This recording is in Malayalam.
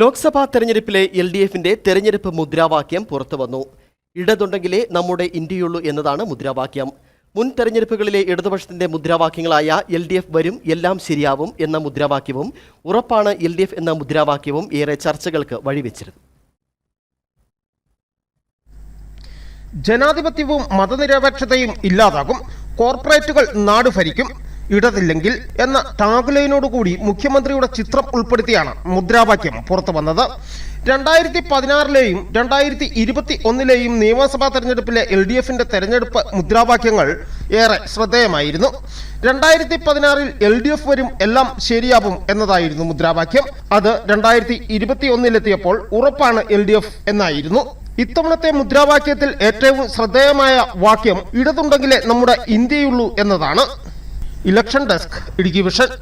ലോക്സഭാ തെരഞ്ഞെടുപ്പിലെ എൽ ഡി എഫിന്റെ തെരഞ്ഞെടുപ്പ് മുദ്രാവാക്യം പുറത്തുവന്നു ഇടതുണ്ടെങ്കിലേ നമ്മുടെ ഇന്ത്യയുള്ളൂ എന്നതാണ് മുദ്രാവാക്യം. മുൻ തെരഞ്ഞെടുപ്പുകളിലെ ഇടതുപക്ഷത്തിന്റെ മുദ്രാവാക്യങ്ങളായ എൽ ഡി എഫ് വരും എല്ലാം ശരിയാവും എന്ന മുദ്രാവാക്യവും ഉറപ്പാണ് എൽ ഡി എഫ് എന്ന മുദ്രാവാക്യവും ഏറെ ചർച്ചകൾക്ക് വഴിവെച്ചിരുന്നു ജനാധിപത്യവും മതനിരപേക്ഷതയും ഇല്ലാതാകും. കോർപ്പറേറ്റുകൾ നാട് ഭരിക്കും ഇടതില്ലെങ്കിൽ എന്ന ടാഗ്ലൈനോടുകൂടി മുഖ്യമന്ത്രിയുടെ ചിത്രം ഉൾപ്പെടുത്തിയാണ് മുദ്രാവാക്യം പുറത്തു വന്നത്. രണ്ടായിരത്തി പതിനാറിലെയും രണ്ടായിരത്തി ഇരുപത്തി ഒന്നിലെയും നിയമസഭാ തെരഞ്ഞെടുപ്പിലെ എൽ ഡി എഫിന്റെ തെരഞ്ഞെടുപ്പ് മുദ്രാവാക്യങ്ങൾ ഏറെ ശ്രദ്ധേയമായിരുന്നു. രണ്ടായിരത്തി പതിനാറിൽ എൽ ഡി എഫ് വരും എല്ലാം ശരിയാവും എന്നതായിരുന്നു മുദ്രാവാക്യം. അത് രണ്ടായിരത്തി ഇരുപത്തി ഒന്നിലെത്തിയപ്പോൾ ഉറപ്പാണ് എൽ ഡി എഫ് എന്നായിരുന്നു. ഇത്തവണത്തെ മുദ്രാവാക്യത്തിൽ ഏറ്റവും ശ്രദ്ധേയമായ വാക്യം ഇടതുണ്ടെങ്കിലേ നമ്മുടെ ഇന്ത്യയുള്ളൂ എന്നതാണ്. Election desk education